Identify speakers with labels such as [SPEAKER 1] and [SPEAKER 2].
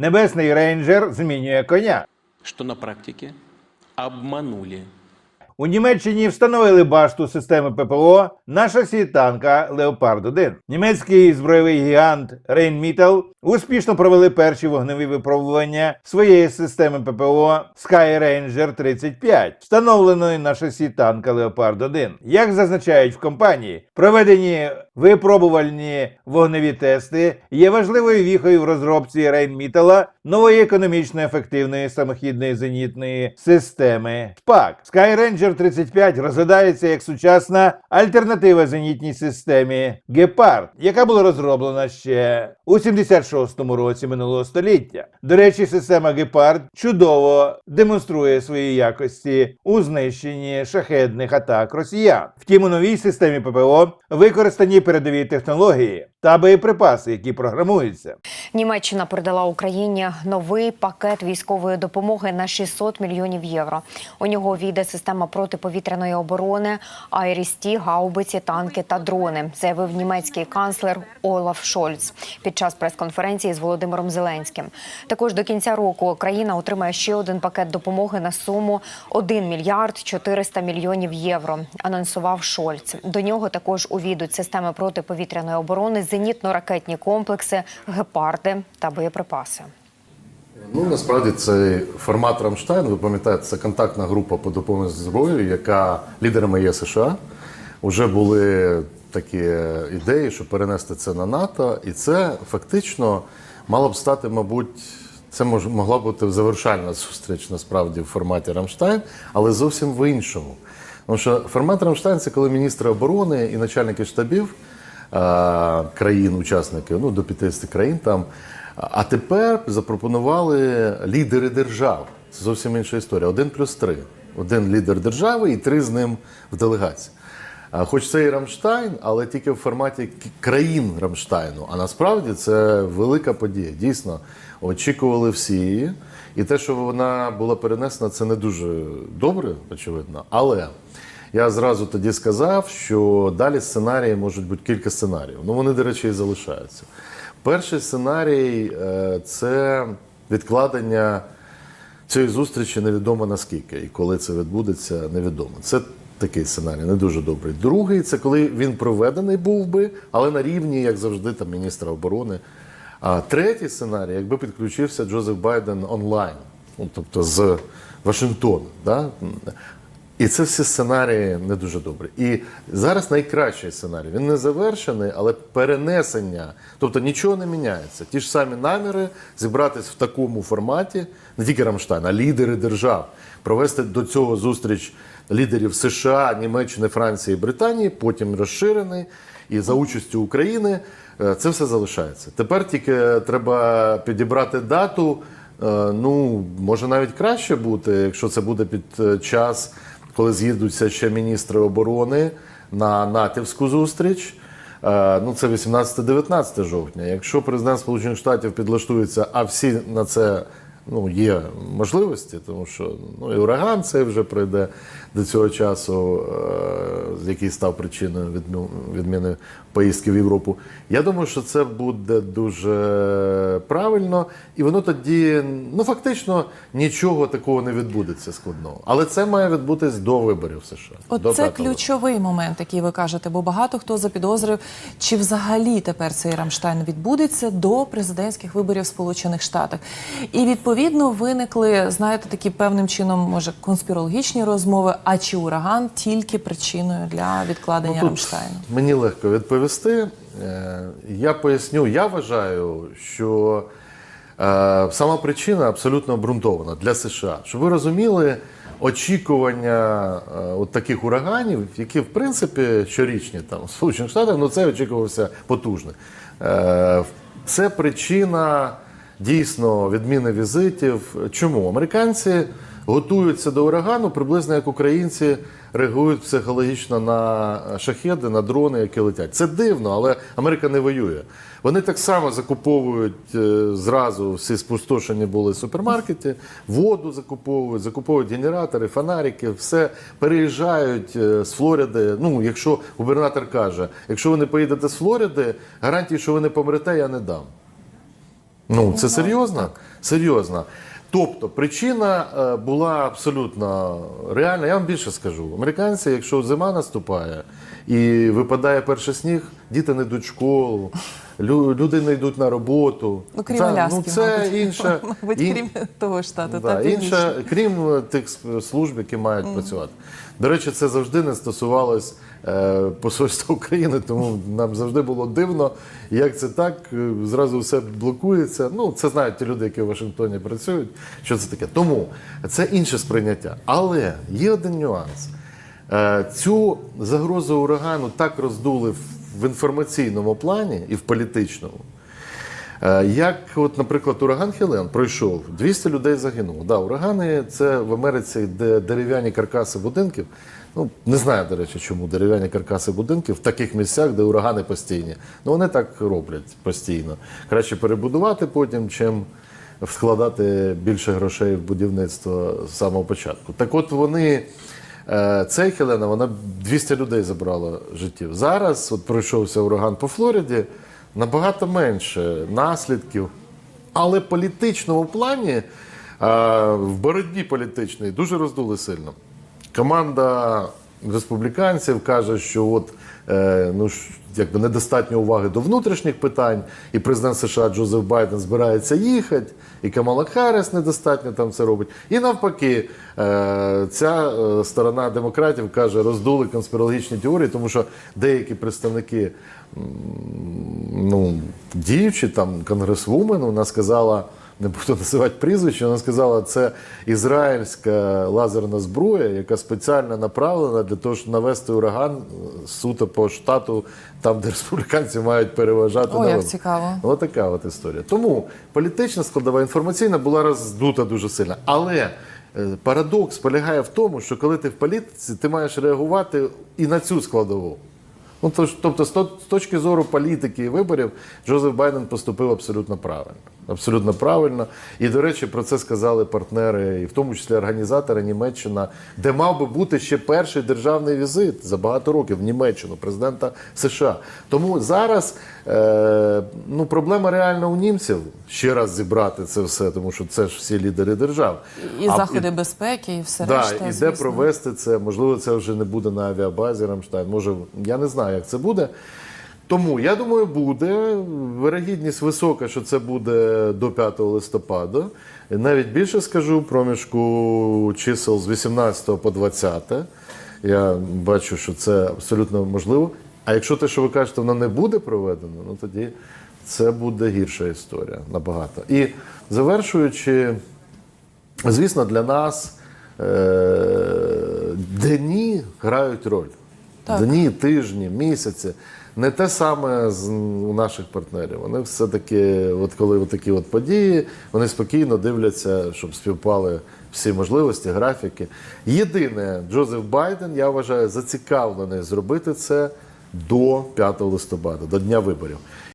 [SPEAKER 1] Небесний рейнджер змінює коня.
[SPEAKER 2] что на практике? Обманули.
[SPEAKER 1] У Німеччині встановили башту системи ППО на шасі танка Леопард 1 Німецький збройовий гігант Rheinmetall успішно провели перші вогневі випробування своєї системи ППО Sky Ranger 35, встановленої на шасі танка Леопард 1 Як зазначають в компанії, проведені випробувальні вогневі тести є важливою віхою в розробці Rheinmetall нової економічно ефективної самохідної зенітної системи СПАК. Sky Ranger 35 розглядається як сучасна альтернатива зенітній системі Гепард, яка була розроблена ще у 76-му році минулого століття. До речі, система Гепард чудово демонструє свої якості у знищенні шахедних атак росіян. Втім, у новій системі ППО використані передові технології та боєприпаси, які програмуються.
[SPEAKER 3] Німеччина передала Україні новий пакет військової допомоги на 600 мільйонів євро. У нього війде система протиповітряної оборони, аерісті, гаубиці, танки та дрони, заявив німецький канцлер Олаф Шольц під час прес-конференції з Володимиром Зеленським. Також до кінця року країна отримає ще один пакет допомоги на суму 1 мільярд 400 мільйонів євро. Анонсував Шольц. До нього також увійдуть системи протиповітряної оборони, зенітно-ракетні комплекси, гепарди та боєприпаси.
[SPEAKER 4] Ну насправді цей формат Рамштайн, ви пам'ятаєте, це контактна група по допомозі зброєю, яка лідерами є США. Вже були такі ідеї, щоб перенести це на НАТО, і це фактично мало б стати, мабуть, це мож, могла бути завершальна зустріч насправді в форматі Рамштайн, але зовсім в іншому. Тому що формат Рамштайн це коли міністри оборони і начальники штабів країн-учасників, ну до 50 країн там. А тепер запропонували лідери держав. Це зовсім інша історія. Один плюс три. Один лідер держави і три з ним в делегації. Хоч це і Рамштайн, але тільки в форматі країн Рамштайну. А насправді це велика подія. Дійсно, очікували всі. І те, що вона була перенесена, це не дуже добре, очевидно. Але я зразу тоді сказав, що далі сценарії можуть бути кілька сценаріїв. Ну вони, до речі, і залишаються. Перший сценарій е, це відкладення цієї зустрічі невідомо наскільки, і коли це відбудеться, невідомо. Це такий сценарій, не дуже добрий. Другий це коли він проведений був би, але на рівні, як завжди, там міністра оборони. А третій сценарій, якби підключився Джозеф Байден онлайн, ну, тобто з Вашингтона. Да? І це всі сценарії не дуже добрі. І зараз найкращий сценарій. Він не завершений, але перенесення. Тобто нічого не міняється. Ті ж самі наміри зібратись в такому форматі, не тільки Рамштайн, а лідери держав, провести до цього зустріч лідерів США, Німеччини, Франції, Британії, потім розширений і за участю України. Е, Це все залишається. Тепер тільки треба підібрати дату. Е, Ну, може навіть краще бути, якщо це буде під е, час, коли з'їдуться ще міністри оборони на натівську зустріч. Е, Ну, це 18-19 жовтня. Якщо президент Сполучених Штатів підлаштується, а всі на це ну, є можливості, тому що ну, і ураган цей вже прийде до цього часу, е, який став причиною відміни поїздки в Європу. Я думаю, що це буде дуже правильно, і воно тоді, ну фактично, нічого такого не відбудеться складного. Але це має відбутись до виборів США.
[SPEAKER 5] От
[SPEAKER 4] до
[SPEAKER 5] це ключовий момент, який ви кажете, бо багато хто запідозрив, чи взагалі тепер цей Рамштайн відбудеться до президентських виборів в Сполучених Штатах. І відповідно виникли, знаєте, такі певним чином, може, конспірологічні розмови. А чи ураган тільки причиною для відкладення
[SPEAKER 4] Ну, тут
[SPEAKER 5] Рамштайну?
[SPEAKER 4] Мені легко відповісти. Е, Я поясню, я вважаю, що е, сама причина абсолютно обґрунтована для США. Щоб ви розуміли, очікування е, от таких ураганів, які в принципі щорічні там в Сполучених Штатах, ну це очікувався потужно. Е, Це причина дійсно відміни візитів. Чому американці готуються до урагану приблизно як українці реагують психологічно на шахеди, на дрони, які летять. Це дивно, але Америка не воює. Вони так само закуповують е, зразу всі спустошені були супермаркети, воду закуповують, закуповують генератори, фонарики, все переїжджають е, з Флориди. Ну, якщо губернатор каже, якщо ви не поїдете з Флориди, гарантії, що ви не помрете, я не дам. Ну, це серйозно? Серйозно. Тобто причина е, була абсолютно реальна. Я вам більше скажу. Американці, якщо зима наступає і випадає перший сніг, діти не йдуть в школу, люди не йдуть на роботу.
[SPEAKER 5] Ну, крім Аляски,
[SPEAKER 4] ну, це
[SPEAKER 5] мабуть.
[SPEAKER 4] інша,
[SPEAKER 5] Мабуть,
[SPEAKER 4] ін-
[SPEAKER 5] крім того штату.
[SPEAKER 4] Да,
[SPEAKER 5] та
[SPEAKER 4] інша, крім тих служб, які мають працювати. До речі, це завжди не стосувалось посольства України, тому нам завжди було дивно, як це так, е, зразу все блокується. Ну, це знають ті люди, які в Вашингтоні працюють. Що це таке? Тому це інше сприйняття. Але є один нюанс. Е, Цю загрозу урагану так роздули в інформаційному плані і в політичному. Е, Як, от, наприклад, ураган Хелен пройшов, 200 людей загинуло. Да, урагани це в Америці, де дерев'яні каркаси будинків. Ну, не знаю, до речі, чому дерев'яні каркаси будинків в таких місцях, де урагани постійні. Ну, вони так роблять постійно. Краще перебудувати потім, чим вкладати більше грошей в будівництво з самого початку. Так от вони. Е, Цей Хелена, вона 200 людей забрала життів. Зараз от пройшовся ураган по Флориді, набагато менше наслідків. Але в політичному плані, е, в боротьбі політичній дуже роздули сильно. Команда республіканців каже, що от е, ну якби недостатньо уваги до внутрішніх питань, і президент США Джозеф Байден збирається їхати, і Камала Харріс недостатньо там це робить. І навпаки, е, ця е, сторона демократів каже, роздули конспірологічні теорії, тому що деякі представники ну, діючі там конгресвумен, вона сказала. Не буду називати прізвище, вона сказала, це ізраїльська лазерна зброя, яка спеціально направлена для того, щоб навести ураган суто по штату, там, де республіканці мають переважати
[SPEAKER 5] О, як цікаво.
[SPEAKER 4] Ось така от історія. Тому політична складова інформаційна була роздута дуже сильно. Але е, парадокс полягає в тому, що коли ти в політиці, ти маєш реагувати і на цю складову. Ну, тобто, з то- з точки зору політики і виборів, Джозеф Байден поступив абсолютно правильно. Абсолютно правильно. І, до речі, про це сказали партнери, і в тому числі організатори Німеччина, де мав би бути ще перший державний візит за багато років в Німеччину, президента США. Тому зараз е, ну, проблема реально у німців ще раз зібрати це все, тому що це ж всі лідери держав.
[SPEAKER 5] І
[SPEAKER 4] А-
[SPEAKER 5] заходи безпеки, і все
[SPEAKER 4] Да,
[SPEAKER 5] решта.
[SPEAKER 4] і де провести це, можливо, це вже не буде на авіабазі Рамштайн. Може, я не знаю, як це буде. Тому я думаю, буде. Вирогідність висока, що це буде до 5 листопада. Навіть більше скажу проміжку чисел з 18 по 20. Я бачу, що це абсолютно можливо. А якщо те, що ви кажете, воно не буде проведено, ну тоді це буде гірша історія набагато. І завершуючи. Звісно, для нас е- дні грають роль.
[SPEAKER 5] Так.
[SPEAKER 4] Дні, тижні, місяці. Не те саме з, у наших партнерів. Вони все-таки, от коли от такі от події, вони спокійно дивляться, щоб співпали всі можливості, графіки. Єдине, Джозеф Байден, я вважаю, зацікавлений зробити це до 5 листопада, до дня виборів.